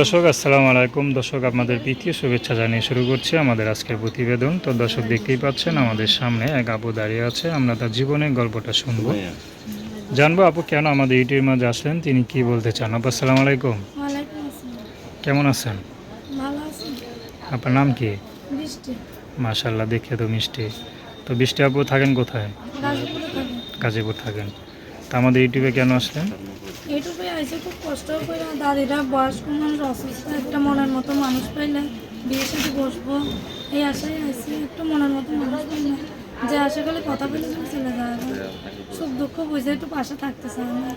দর্শক আসসালামু আলাইকুম। দর্শক আপনাদের প্রীতি শুভেচ্ছা জানিয়ে শুরু করছি আমাদের আজকের প্রতিবেদন। তো দর্শক দেখতেই পাচ্ছেন আমাদের সামনে এক আপু দাঁড়িয়ে আছে। আমরা তার জীবনের গল্পটা শুনব। জানব আপু কেন আমাদের ইউটিউবের মাঝে আসলেন? তিনি কি বলতে চান? আপু আসসালামু আলাইকুম। কেমন আছেন? আপনার নাম কি? মাশাল্লাহ দেখে তো মিষ্টি। তো বৃষ্টি আপু থাকেন কোথায়? গাজীপুরে গাজীপুর থাকেন। আমাদের ইউটিউবে কেন আসলেন? ইউটিউবে আইসে খুব কষ্ট করে দাদিরা বয়স্ক মানুষ অসুস্থ একটা মনের মতো মানুষ পাইলে বিয়ের সাথে বসবো। এই আশায় আইসি একটা মনের মতো মানুষ পাইলে যে আশা করলে কথা বলে চলে চলে যায়। সুখ দুঃখ বুঝে একটু পাশে থাকতে চায় না।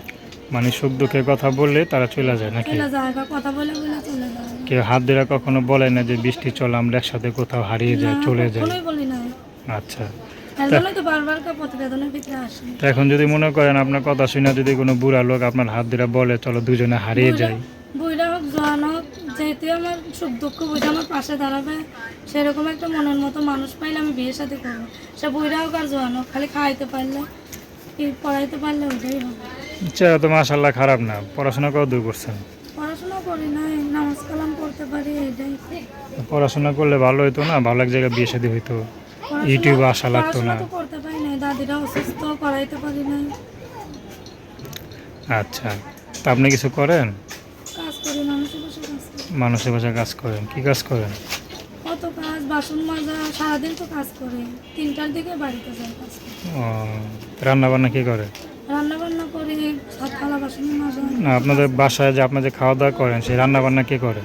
মানে সুখ দুঃখের কথা বললে তারা চলে যায় নাকি? চলে যায় কথা বলে বলে চলে যায়। কেউ হাত ধরে কখনো বলে না যে বৃষ্টি চল আমরা একসাথে কোথাও হারিয়ে যায় চলে যায় বলি না। আচ্ছা। এখন যদি মনে করেন আপনার কথা শুনে যদি কোনো বুড়া লোক আপনার হাত ধরে বলে চলো দুজনে হারিয়ে যাই। বুড়া হোক জোয়ান হোক যেহেতু আমার সুখ দুঃখ বুঝে আমার পাশে দাঁড়াবে সেরকম একটা মনের মতো মানুষ পাইলে আমি বিয়ে সাথে করব। সে বুড়া হোক আর জোয়ান হোক খালি খাইতে পারলে কি পড়াইতে পারলে ওটাই হবে। চেহারা তো মাসাল্লাহ খারাপ না পড়াশোনা কত দূর করছেন? পড়াশোনা করি নাই নামাজ কালাম পড়তে পারি এটাই পড়াশোনা করলে ভালো হতো না ভালো এক জায়গায় বিয়ে শাদী হইতো। ইউটিউবে আসা লাগতো না। তো করতে পারি নাই দাদিরা অসুস্থ পড়াইতে পারি নাই। আচ্ছা তা আপনি কিছু করেন? কাজ করি মানুষের বসে কাজ করি। মানুষের বাসায় কাজ করেন কি কাজ করেন? কত কাজ বাসন মাজা সারাদিন তো কাজ করি। তিনটার দিকে বাড়িতে যাই কাজ করি। ও রান্না বান্না কি করে? রান্না বান্না করি সাত থালা বাসন মাজা। না আপনাদের বাসায় যে আপনার যে খাওয়া দাওয়া করেন সেই রান্না বান্না কে করে?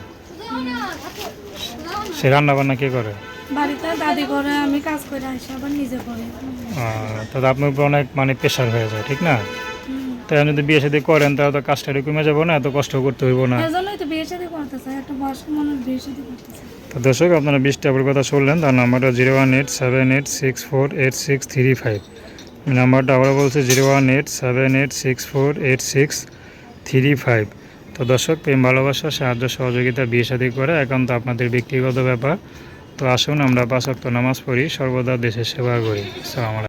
সেই রান্না বান্না কে করে? বাড়িতে দাদি করে আমি কাজ করে আসি আবার নিজে করি। তাহলে আপনার উপর অনেক মানে প্রেশার হয়ে যায় ঠিক না। তাই যদি বিয়ে শাদী করেন তাহলে তো কাজটা কমে যাব না এত কষ্ট করতে হইব না। এই জন্যই তো বিয়ে সাথে করতে চাই একটা বয়স্ক মানুষ বিয়ে সাথে করতে চাই। তো দর্শক আপনারা বিশ টাকার কথা শুনলেন তার নাম্বারটা zero one eight seven eight six four eight six three five. নাম্বারটা আবার বলছে zero one eight seven eight six four eight six three five. তো দর্শক প্রেম ভালোবাসা সাহায্য সহযোগিতা বিয়ে শাদী করে একান্ত আপনাদের ব্যক্তিগত ব্যাপার। তো আসুন আমরা ওয়াক্ত নামাজ পড়ি সর্বদা দেশের সেবা করি। আলাইকুম।